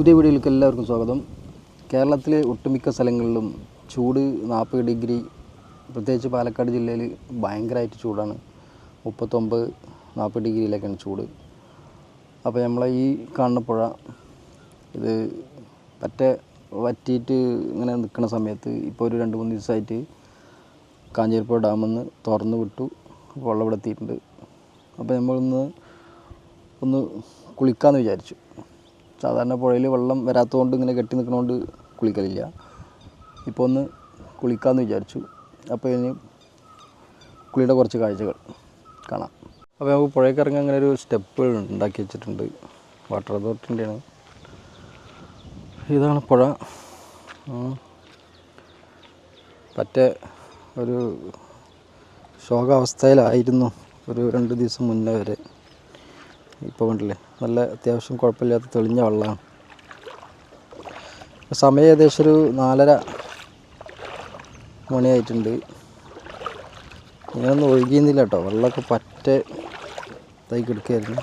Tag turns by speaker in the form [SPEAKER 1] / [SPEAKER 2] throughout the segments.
[SPEAKER 1] പുതിയ വീഡിയോയിലേക്ക് എല്ലാവർക്കും സ്വാഗതം. കേരളത്തിലെ ഒട്ടുമിക്ക സ്ഥലങ്ങളിലും ചൂട് നാൽപ്പത് ഡിഗ്രി പ്രത്യേകിച്ച് പാലക്കാട് ജില്ലയിൽ ഭയങ്കരമായിട്ട് ചൂടാണ്. മുപ്പത്തൊമ്പത് നാൽപ്പത് ഡിഗ്രിയിലൊക്കെയാണ് ചൂട്. അപ്പോൾ നമ്മളെ ഈ കാണുന്ന പുഴ ഇത് പറ്റ വറ്റിയിട്ട് ഇങ്ങനെ നിൽക്കുന്ന സമയത്ത് ഇപ്പോൾ ഒരു രണ്ട് മൂന്ന് ദിവസമായിട്ട് കാഞ്ഞിരപ്പുഴ ഡാമിൽ നിന്ന് തുറന്ന് വിട്ടു വെള്ളം ഇവിടെ എത്തിയിട്ടുണ്ട്. അപ്പോൾ നമ്മളൊന്ന് ഒന്ന് കുളിക്കാമെന്ന് വിചാരിച്ചു. സാധാരണ പുഴയിൽ വെള്ളം വരാത്തതുകൊണ്ട് ഇങ്ങനെ കെട്ടി നിൽക്കുന്നതുകൊണ്ട് കുളിക്കലില്ല. ഇപ്പോൾ ഒന്ന് കുളിക്കാമെന്ന് വിചാരിച്ചു. അപ്പോൾ ഇനി കുളിയുടെ കുറച്ച് കാഴ്ചകൾ കാണാം. അപ്പോൾ നമുക്ക് പുഴയ്ക്ക് ഇറങ്ങാൻ അങ്ങനെ ഒരു സ്റ്റെപ്പ് ഉണ്ടാക്കി വെച്ചിട്ടുണ്ട്. വാട്ടർ അതോറിറ്റിന്റെയാണ് ഇതാണ് പുഴ. പറ്റ ഒരു ശോകാവസ്ഥയിലായിരുന്നു ഒരു രണ്ട് ദിവസം മുന്നേ വരെ. ഇപ്പോൾ കണ്ടില്ലേ? നല്ല അത്യാവശ്യം കുഴപ്പമില്ലാത്ത തെളിഞ്ഞ വെള്ളമാണ്. സമയം ഏകദേശം ഒരു നാലര മണിയായിട്ടുണ്ട്. ഇങ്ങനൊന്നും ഒഴുകിയെന്നില്ല കേട്ടോ. വെള്ളമൊക്കെ പറ്റ ഇതായി കിടക്കുകയായിരുന്നു.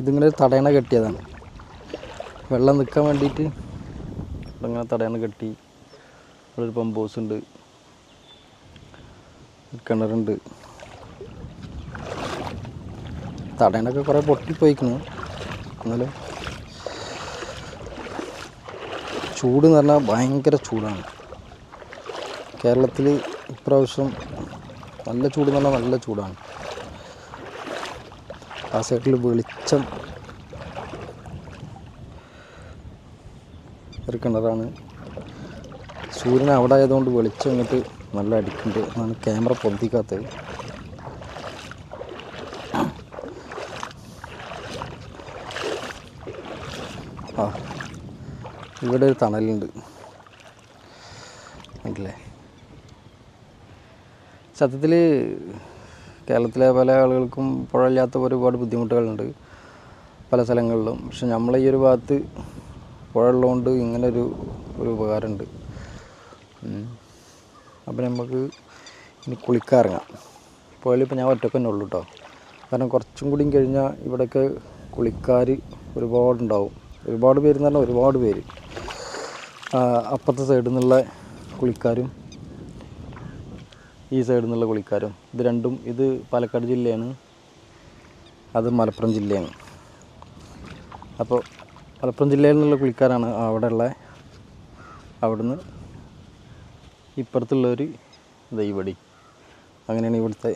[SPEAKER 1] ഇതിങ്ങനെ തടയണ കെട്ടിയതാണ്. വെള്ളം നിൽക്കാൻ വേണ്ടിയിട്ട് ഇങ്ങനെ തടയണ കെട്ടി. ഇവിടെ ഒരു പമ്പ് ഹൗസ് ഉണ്ട്. കിണറുണ്ട്. തടയണൊക്കെ കുറേ പൊട്ടിപ്പോയിക്കുന്നു എന്നാലും ചൂട് എന്ന് പറഞ്ഞാൽ ഭയങ്കര ചൂടാണ്. കേരളത്തിൽ ഇപ്രാവശ്യം നല്ല ചൂട് എന്ന് പറഞ്ഞാൽ നല്ല ചൂടാണ്. ആ സൈഡിൽ വെളിച്ചം ഒരു കിണറാണ്. സൂര്യൻ അവിടെ ആയതുകൊണ്ട് വെളിച്ചം ഇങ്ങോട്ട് നല്ല അടിക്കുന്നുണ്ട്. എന്നാണ് ക്യാമറ പൊന്തിക്കാത്തത്. ഇവിടെ ഒരു തണലുണ്ട്. അല്ലേ സത്യത്തിൽ കേരളത്തിലെ പല ആളുകൾക്കും പുഴയില്ലാത്ത ഒരുപാട് ബുദ്ധിമുട്ടുകളുണ്ട് പല സ്ഥലങ്ങളിലും. പക്ഷെ നമ്മളെ ഈ ഒരു ഭാഗത്ത് പുഴ ഉള്ളതുകൊണ്ട് ഇങ്ങനെ ഒരു ഉപകാരമുണ്ട്. അപ്പം നമുക്ക് ഇനി പുഴയിൽ ഇപ്പോൾ ഞാൻ ഒറ്റയ്ക്ക് തന്നെ ഉള്ളൂ കേട്ടോ കാരണം കുറച്ചും കൂടിയും കഴിഞ്ഞാൽ ഇവിടെയൊക്കെ കുളിക്കാർ ഒരുപാടുണ്ടാവും. ഒരുപാട് പേര് എന്ന് പറഞ്ഞാൽ ഒരുപാട് പേര്. അപ്പുറത്തെ സൈഡിൽ നിന്നുള്ള കുളിക്കാരും ഈ സൈഡിൽ നിന്നുള്ള കുളിക്കാരും. ഇത് രണ്ടും ഇത് പാലക്കാട് ജില്ലയാണ് അത് മലപ്പുറം ജില്ലയാണ്. അപ്പോൾ മലപ്പുറം ജില്ലയിൽ നിന്നുള്ള കുളിക്കാരാണ് അവിടെ ഉള്ള. അവിടുന്ന് ഇപ്പുറത്തുള്ളവർ ദൈവടി. അങ്ങനെയാണ് ഇവിടുത്തെ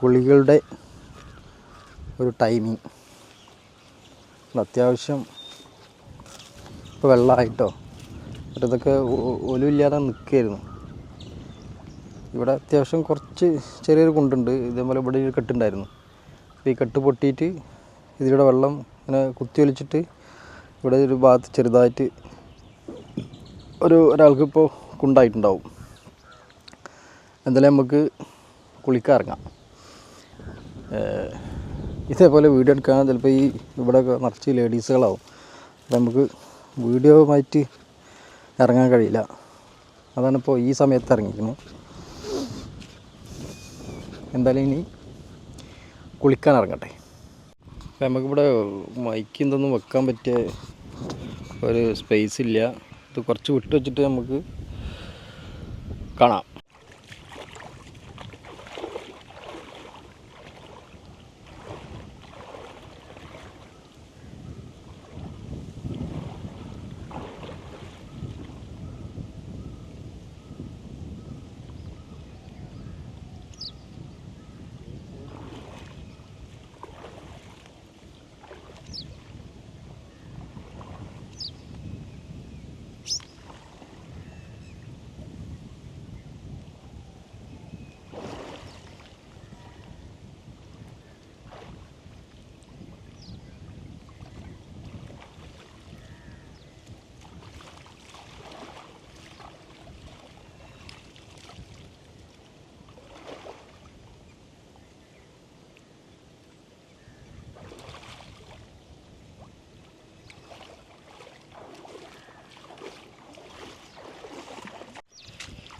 [SPEAKER 1] കുളികളുടെ ഒരു ടൈമിങ് അത്യാവശ്യം ഇപ്പോൾ വെള്ളമായിട്ടോ മറ്റേതൊക്കെ ഇതൊക്കെ ഒലുമില്ലാതെ നിൽക്കുകയായിരുന്നു ഇവിടെ അത്യാവശ്യം കുറച്ച് ചെറിയൊരു കുണ്ടുണ്ട്. ഇതേപോലെ ഇവിടെ ഒരു കെട്ടുണ്ടായിരുന്നു. അപ്പോൾ ഈ കെട്ട് പൊട്ടിയിട്ട് ഇതിലൂടെ വെള്ളം ഇങ്ങനെ കുത്തി ഒലിച്ചിട്ട് ഇവിടെ ഒരു ഭാഗത്ത് ചെറുതായിട്ട് ഒരു ഒരാൾക്കിപ്പോൾ കുണ്ടായിട്ടുണ്ടാവും. എന്തായാലും നമുക്ക് കുളിക്കാറങ്ങാം ഇതേപോലെ വീഡിയോ എടുക്കാൻ ചിലപ്പോൾ ഈ ഇവിടെ നിറച്ച് ലേഡീസുകളാവും അപ്പോൾ നമുക്ക് വീഡിയോ ആയിട്ട് ഇറങ്ങാൻ കഴിയില്ല. അതാണ് ഇപ്പോൾ ഈ സമയത്ത് ഇറങ്ങിക്കുന്നത് എന്തായാലും ഇനി കുളിക്കാൻ ഇറങ്ങട്ടെ. നമുക്കിവിടെ മൈക്ക് എന്തൊന്നും വെക്കാൻ പറ്റിയ ഒരു സ്പേസ് ഇല്ല. ഇത് കുറച്ച് വിട്ട് വെച്ചിട്ട് നമുക്ക് കാണാം.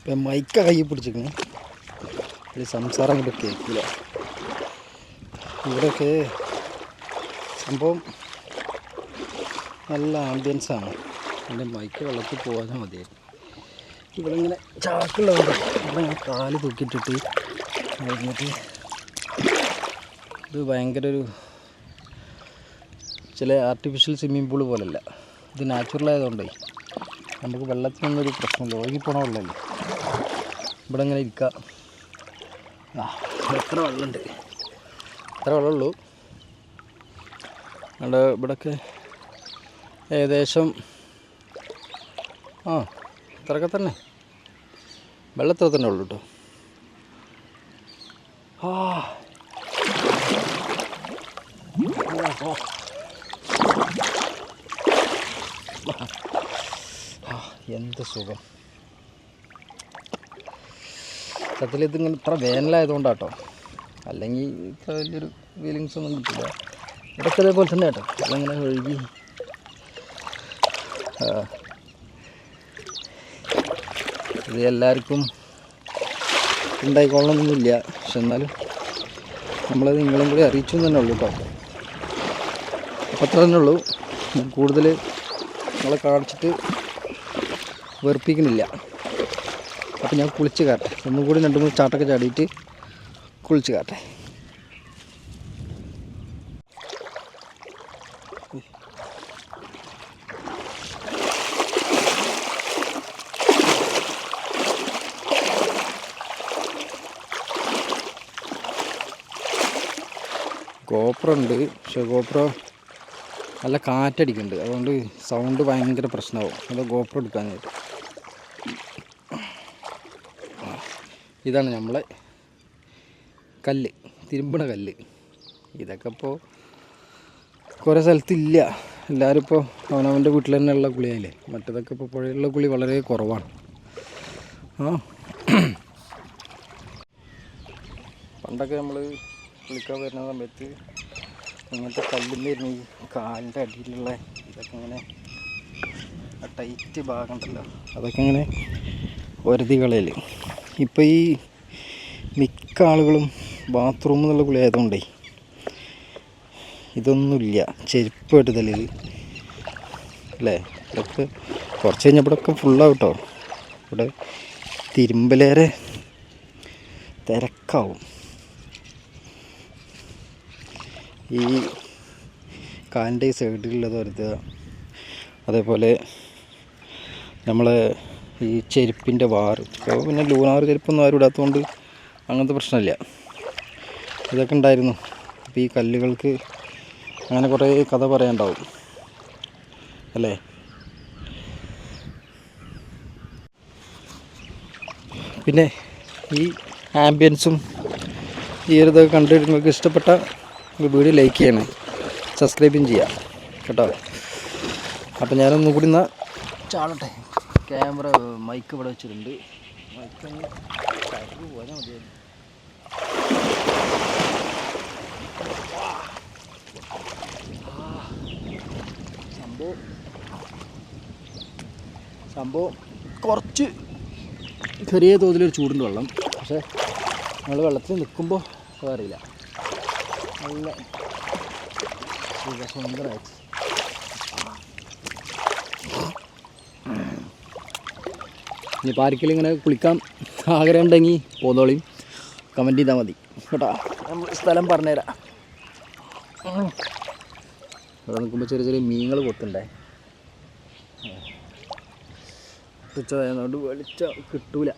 [SPEAKER 1] ഇപ്പം മൈക്ക കൈ പിടിച്ചിരിക്കണേ ഒരു സംസാരം അങ്ങോട്ട് കേൾക്കില്ല. ഇവിടെയൊക്കെ സംഭവം നല്ല ആംബിയൻസാണ് എന്റെ മൈക്ക് വെള്ളത്തിൽ പോകാതെ മതിയായിരുന്നു ഇവിടെ ഇങ്ങനെ ചാക്കുള്ളതുകൊണ്ട് ഇവിടെ ഞാൻ കാൽ തൂക്കിയിട്ടിട്ട് കഴിഞ്ഞിട്ട് ഇത് ഭയങ്കര ഒരു ചില ആർട്ടിഫിഷ്യൽ സ്വിമ്മിംഗ് പൂൾ പോലല്ല. ഇത് നാച്ചുറൽ ആയതുകൊണ്ടേ നമുക്ക് വെള്ളത്തിനൊന്നും ഒരു പ്രശ്നമില്ല. ഒഴുകിപ്പോണ വെള്ളമല്ലേ? ഇവിടെ ഇങ്ങനെ ഇരിക്കുക എത്ര വെള്ളമുണ്ട്. എത്ര വെള്ളമുള്ളൂ. അവിടെ ഇവിടെയൊക്കെ ഏകദേശം ആ ഇത്രയൊക്കെ തന്നെ. വെള്ളത്തിൽ തന്നെ ഉള്ളൂ കേട്ടോ. എന്ത് സുഖം. സത്യത്തിൽ ഇതിങ്ങനെ ഇത്ര വേനലായതുകൊണ്ടാട്ടോ. അല്ലെങ്കിൽ ഇത്ര വലിയൊരു ഫീലിങ്സ് ഒന്നും കിട്ടില്ല ഇതൊക്കെ ഇതേപോലെ തന്നെ കേട്ടോ. അതങ്ങനെ ഒഴുകി. ഇത് എല്ലാവർക്കും ഉണ്ടായിക്കൊള്ളണമെന്നില്ല. പക്ഷെ എന്നാലും നമ്മളത് നിങ്ങളും കൂടി അറിയിച്ചു തന്നെ ഉള്ളൂ കേട്ടോ. അപ്പം അത്ര തന്നെ ഉള്ളൂ. കൂടുതൽ നമ്മളെ കാണിച്ചിട്ട് വെറുപ്പിക്കുന്നില്ല അപ്പം ഞാൻ കുളിച്ച് കയറട്ടെ. ഒന്നും കൂടി രണ്ട് മൂന്ന് ചാട്ടൊക്കെ ചാടിയിട്ട് കുളിച്ച് കയറട്ടെ. ഗോപ്രോ ഉണ്ട്. പക്ഷെ ഗോപ്ര നല്ല കാറ്റടിക്കുന്നുണ്ട്. അതുകൊണ്ട് സൗണ്ട് ഭയങ്കര പ്രശ്നമാവും. അത് ഗോപ്രോ എടുക്കാനായിട്ട്. ഇതാണ് നമ്മളെ കല്ല് തിരുമ്പണ കല്ല്. ഇതൊക്കെ ഇപ്പോൾ കുറേ സ്ഥലത്തില്ല. എല്ലാവരും ഇപ്പോൾ അവനവന്റെ വീട്ടിൽ തന്നെയുള്ള കുളിയായില്ലേ? മറ്റേതൊക്കെ ഇപ്പോൾ പുഴയിലുള്ള കുളി വളരെ കുറവാണ്. ആ. പണ്ടൊക്കെ നമ്മൾ കുളിക്കാൻ വരുന്ന സമയത്ത് ഇങ്ങനത്തെ കല്ലിന്റെ ഇരുന്ന് ഈ കാലിന്റെ അടിയിലുള്ള ഇതൊക്കെ ഇങ്ങനെ ടൈറ്റ് ഭാഗം ഉണ്ടല്ലോ അതൊക്കെ ഇങ്ങനെ ഒരുതി കളയൽ ഇപ്പോൾ ഈ മിക്ക ആളുകളും ബാത്റൂം എന്നുള്ള കുളി ആയതുകൊണ്ടേ ഇതൊന്നുമില്ല. ചെരുപ്പായിട്ട് തലയിൽ അല്ലേ? ഇതൊക്കെ കുറച്ച് കഴിഞ്ഞപ്പോഴൊക്കെ ഫുള്ളാവും കേട്ടോ ഇവിടെ തിരുമ്പലേറെ തിരക്കാവും. ഈ കാലിന്റെ സൈഡിലുള്ളത് വരുത്തുക. അതേപോലെ നമ്മളെ ഈ ചെരുപ്പിന്റെ വാറ്. ഇപ്പോൾ പിന്നെ ലൂണാർ ചെരുപ്പൊന്നും ആരും ഇടാത്തതുകൊണ്ട് അങ്ങനത്തെ പ്രശ്നമില്ല. ഇതൊക്കെ ഉണ്ടായിരുന്നു. അപ്പോൾ ഈ കല്ലുകൾക്ക് അങ്ങനെ കുറേ കഥ പറയാനുണ്ടാവും. അല്ലേ? പിന്നെ ഈ ആംബിയൻസും ഈ ഒരു ഇതൊക്കെ കണ്ടു നിങ്ങൾക്ക് ഇഷ്ടപ്പെട്ട വീഡിയോ ലൈക്ക് ചെയ്യണം. സബ്സ്ക്രൈബും ചെയ്യാം. കേട്ടോ? അപ്പം ഞാനൊന്നും കൂടി എന്നാൽ ചാടട്ടെ. ക്യാമറ മൈക്ക് ഇവിടെ വെച്ചിട്ടുണ്ട്. മൈക്ക് ഒന്ന് പോയാൽ മതിയായിരുന്നു. സംഭവം കുറച്ച് ചെറിയ തോതിലൊരു ചൂടുണ്ട് വെള്ളം. പക്ഷേ നമ്മൾ വെള്ളത്തിൽ നിൽക്കുമ്പോൾ അറിയില്ല നല്ല സുഖസുന്ദരമായിട്ട് ഇനിയിപ്പോൾ ആർക്കെങ്കിലും ഇങ്ങനെ കുളിക്കാൻ ആഗ്രഹം ഉണ്ടെങ്കിൽ പോന്നോളിയും കമന്റ് ചെയ്താൽ മതി. കേട്ടോ? നമ്മൾ സ്ഥലം പറഞ്ഞുതരാം. ഇവിടെ നിൽക്കുമ്പോൾ ചെറിയ ചെറിയ മീനുകൾ കൊത്തുണ്ടേ ഉച്ചതായതുകൊണ്ട് വെളിച്ചം കിട്ടൂല.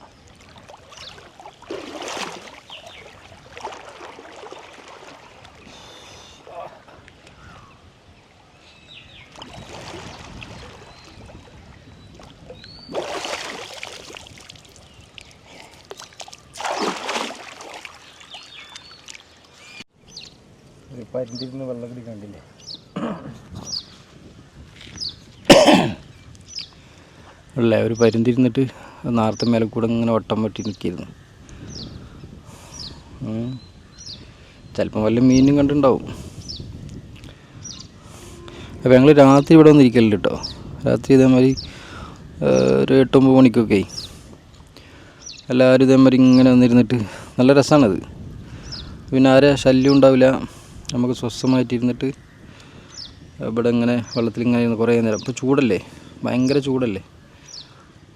[SPEAKER 1] പരുന്തിരുന്ന് വെള്ളം കണ്ടില്ലേ? ഉള്ളേ ഒരു പരുന്തിരുന്നിട്ട് നാർത്ത മേലെ കൂടെ ഇങ്ങനെ വട്ടം വെട്ടി നിൽക്കിയിരുന്നു ചിലപ്പം വല്ല മീനും കണ്ടുണ്ടാവും. അപ്പോൾ ഞങ്ങൾ രാത്രി ഇവിടെ വന്നിരിക്കലുണ്ട് കേട്ടോ രാത്രി ഇതേമാതിരി ഒരു എട്ടൊമ്പത് മണിക്കൊക്കെ എല്ലാവരും ഇതേമാതിരി ഇങ്ങനെ വന്നിരുന്നിട്ട് നല്ല രസമാണത് പിന്നെ ആരെ ശല്യം ഉണ്ടാവില്ല. നമുക്ക് സ്വസ്ഥമായിട്ടിരുന്നിട്ട് ഇവിടെ ഇങ്ങനെ വെള്ളത്തിൽ ഇങ്ങനെ കുറേ നേരം. ഇപ്പോൾ ചൂടല്ലേ? ഭയങ്കര ചൂടല്ലേ?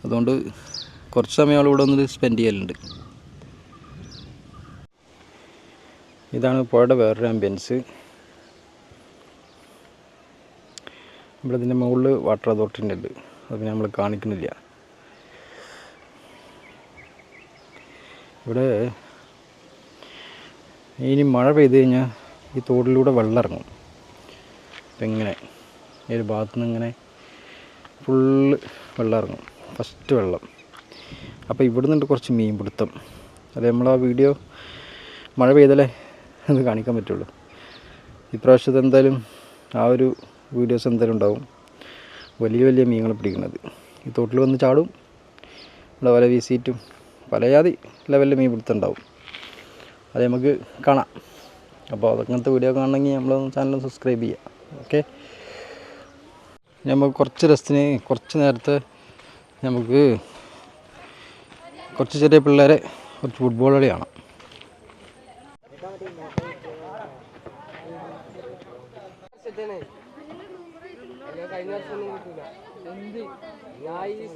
[SPEAKER 1] അതുകൊണ്ട് കുറച്ച് സമയം അവൾ ഇവിടെ ഒന്ന് സ്പെൻഡ് ചെയ്യലുണ്ട്. ഇതാണ് പുഴയുടെ വേറൊരു ആംബിയൻസ് ഇവിടെ ഇതിന്റെ മുകളിൽ വാട്ടർ അതോറിറ്റിന്റെ ഉണ്ട് അത് പിന്നെ നമ്മൾ കാണിക്കുന്നില്ല. ഇവിടെ ഇനി മഴ പെയ്ത് കഴിഞ്ഞാൽ ഈ തോടിലൂടെ വെള്ളം ഇറങ്ങും അപ്പം ഇങ്ങനെ ഈ ഒരു ഭാഗത്തു നിന്ന് ഇങ്ങനെ ഫുള്ള് വെള്ളം ഇറങ്ങും ഫസ്റ്റ് വെള്ളം. അപ്പോൾ ഇവിടെ നിന്നുണ്ട് കുറച്ച് മീൻ പിടുത്തം അത് നമ്മൾ ആ വീഡിയോ മഴ പെയ്തല്ലേ അത് കാണിക്കാൻ പറ്റുള്ളൂ. ഇപ്രാവശ്യത്തെ എന്തായാലും ആ ഒരു വീഡിയോസ് എന്തായാലും ഉണ്ടാവും. വലിയ വലിയ മീനുകൾ പിടിക്കുന്നത്. ഈ തോട്ടിൽ വന്ന് ചാടും. ഇവിടെ വല വീശിയിട്ടും പലയാതി ലെവലിൽ മീൻ പിടുത്തം ഉണ്ടാവും. അത് നമുക്ക് കാണാം. അപ്പോൾ അതങ്ങനത്തെ വീഡിയോ കാണണമെങ്കിൽ നമ്മൾ ചാനൽ സബ്സ്ക്രൈബ് ചെയ്യുക ഓക്കെ നമുക്ക് കുറച്ച് രസത്തിന് കുറച്ച് നേരത്തെ നമുക്ക് കുറച്ച് ചെറിയ പിള്ളേരെ കുറച്ച് ഫുട്ബോൾ കളി കാണാം.
[SPEAKER 2] കഴിഞ്ഞ വർഷം ഒന്നും എന്ത് ഞാൻ ഈ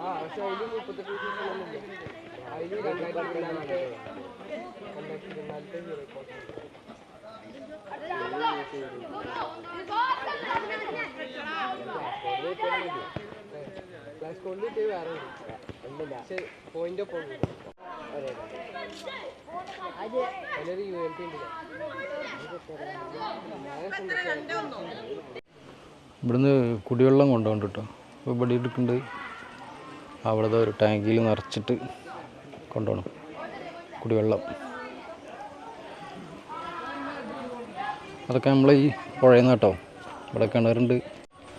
[SPEAKER 2] ആ പക്ഷെ അതിൽ മുപ്പത്തെട്ട് സീസൺ ഒന്നുമില്ല അതിൽ രണ്ടായിരത്തി പതിനാലത്തെ രണ്ടായിരത്തി റെക്കോർഡ് ക്ലാസ് കോഡിൽ കിട്ടിയത് വേറെ ഉണ്ട് പക്ഷെ പോയിന്റ് ഒപ്പം അതിലൊരു യു എൽ പി ഉണ്ട്
[SPEAKER 1] ഇവിടുന്ന് കുടിവെള്ളം കൊണ്ടുപോകുന്നുണ്ട് കേട്ടോ. ഇപ്പോൾ ഇവിടെ എടുക്കുന്നുണ്ട് അവിടുത്തെ ഒരു ടാങ്കിൽ നിറച്ചിട്ട് കൊണ്ടുപോകണം. കുടിവെള്ളം. അതൊക്കെ നമ്മൾ ഈ പുഴയിൽ നിന്ന് കേട്ടോ. ഇവിടെ കിണറുണ്ട്.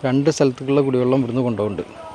[SPEAKER 1] രണ്ട് സ്ഥലത്തേക്കുള്ള കുടിവെള്ളം ഇവിടുന്ന് കൊണ്ടുപോകുന്നുണ്ട്.